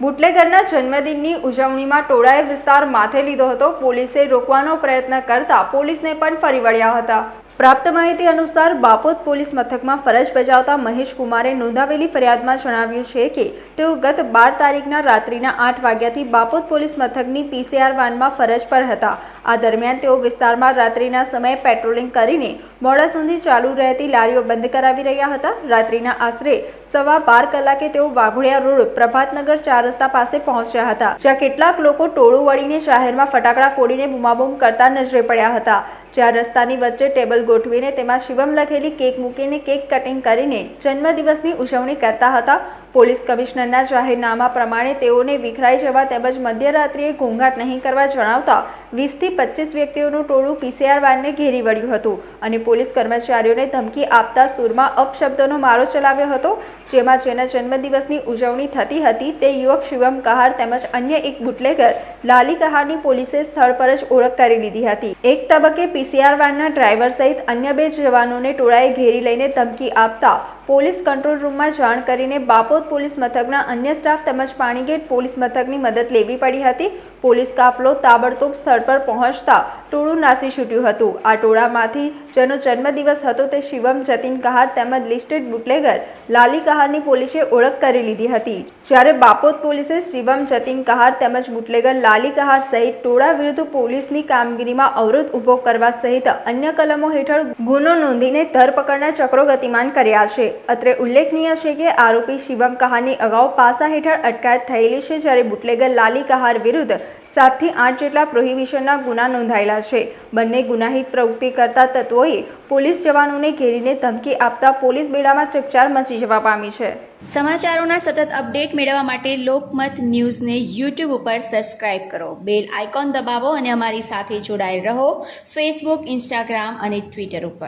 બુટલેગરના જન્મદિનની ઉજવણીમાં ટોળાએ વિસ્તાર માથે લીધો હતો. પોલીસે રોકવાનો પ્રયત્ન કરતા પોલીસને પણ ફરી વળ્યા હતા. પ્રાપ્ત માહિતી અનુસાર બાપોદ પોલીસ મથકમાં ફરજ બજાવતા મહેશ કુમારે નોંધાવેલી ફરિયાદમાં જણાવ્યું છે કે તેઓ ગત બાર તારીખના રાત્રિના આઠ વાગ્યાથી બાપોદ પોલીસ મથકની પીસીઆર વાનમાં ફરજ પર હતા. આ દરમિયાન તેઓ વિસ્તારમાં રાત્રિના સમયે પેટ્રોલિંગ કરીને મોડા સુધી ચાલુ રહેતી લારીઓ બંધ કરાવી રહ્યા હતા. રાત્રિના આશરે સવા બાર કલાકે તેઓ વાઘોડિયા રોડ, પ્રભાતનગર ચાર રસ્તા પાસે પહોંચ્યા હતા, જ્યાં કેટલાક લોકો ટોળું વળીને શહેરમાં ફટાકડા ફોડીને બુમાબુમ કરતા નજરે પડ્યા હતા. જ્યાં રસ્તાની વચ્ચે ટેબલ ગોઠવીને તેમાં શિવમ લખેલી કેક મૂકીને કેક કટિંગ કરીને જન્મદિવસની ઉજવણી કરતા હતા. પોલીસ કમિશનરના જાહેરનામા પ્રમાણે તેઓને વિખરાઈ જવા તેમજ મધ્યરાત્રિએ ઘોંઘાટ નહીં કરવા જણાવતા વીસથી પચીસ વ્યક્તિઓનું ટોળું પીસીઆર વાનને ઘેરી વળ્યું હતું અને પોલીસ કર્મચારીઓને ધમકી આપતા સૂરમાં અપશબ્દોનો મારો ચલાવ્યો હતો, જેમાં જેના જન્મદિવસની ઉજવણી થતી હતી તે યુવક શિવમ કહાર તેમજ અન્ય એક બુટલેગર લાલી કહારની પોલીસે સ્થળ પર જ ઓળખ કરી લીધી હતી. એક તબક્કે પીસીઆર વાનના ડ્રાઈવર સહિત અન્ય બે જવાનોને ટોળાએ ઘેરી લઈને ધમકી આપતા પોલીસ કંટ્રોલ રૂમમાં જાણ કરીને બાપોદ પોલીસ મથકના અન્ય સ્ટાફ તેમજ પાણીગેટ પોલીસ મથકની મદદ લેવી પડી હતી. પોલીસ કાફલો તાબડતોબ સ્થળ પર પહોંચતા ટોળું નાસી છૂટ્યું હતું. આ ટોળામાંથી જેનો જન્મદિવસ હતો તે શિવમ, જતીન કહાર તેમજ લિસ્ટેડ બુટલેગર લાલી કહારની પોલીસે ઓળખ કરી લીધી હતી. જ્યારે બાપોદ પોલીસે શિવમ, જતીન કહાર તેમજ બુટલેગર લાલી કહાર સહિત ટોળા વિરુદ્ધ પોલીસની કામગીરીમાં અવરોધ ઊભો કરવા સહિત અન્ય કલમો હેઠળ ગુનો નોંધીને ધરપકડના ચક્રો ગતિમાન કર્યા છે. અત્રે ઉલ્લેખનીય છે કે આરોપી શિવમ કહારની અગાઉ પાસા હેઠળ અટકાયત થયેલી છે જ્યારે બુટલેગર લાલી કહાર વિરુદ્ધ સાતથી આઠ જેટલા પ્રોહિબિશનના ગુના નોંધાયેલા છે. બંને ગુનાહિત પ્રવૃત્તિ કરતા તત્વોએ પોલીસ જવાનોને ઘેરીને ધમકી આપતા પોલીસ બેડામાં ચકચાર મચી જવા પામી છે. સમાચારોના સતત અપડેટ મેળવવા માટે લોકમત ન્યૂઝને યુટ્યુબ ઉપર સબસ્ક્રાઇબ કરો. બેલ આઇકોન દબાવો અને અમારી સાથે જોડાયેલ રહો. ફેસબુક, ઇન્સ્ટાગ્રામ અને ટ્વિટર ઉપર.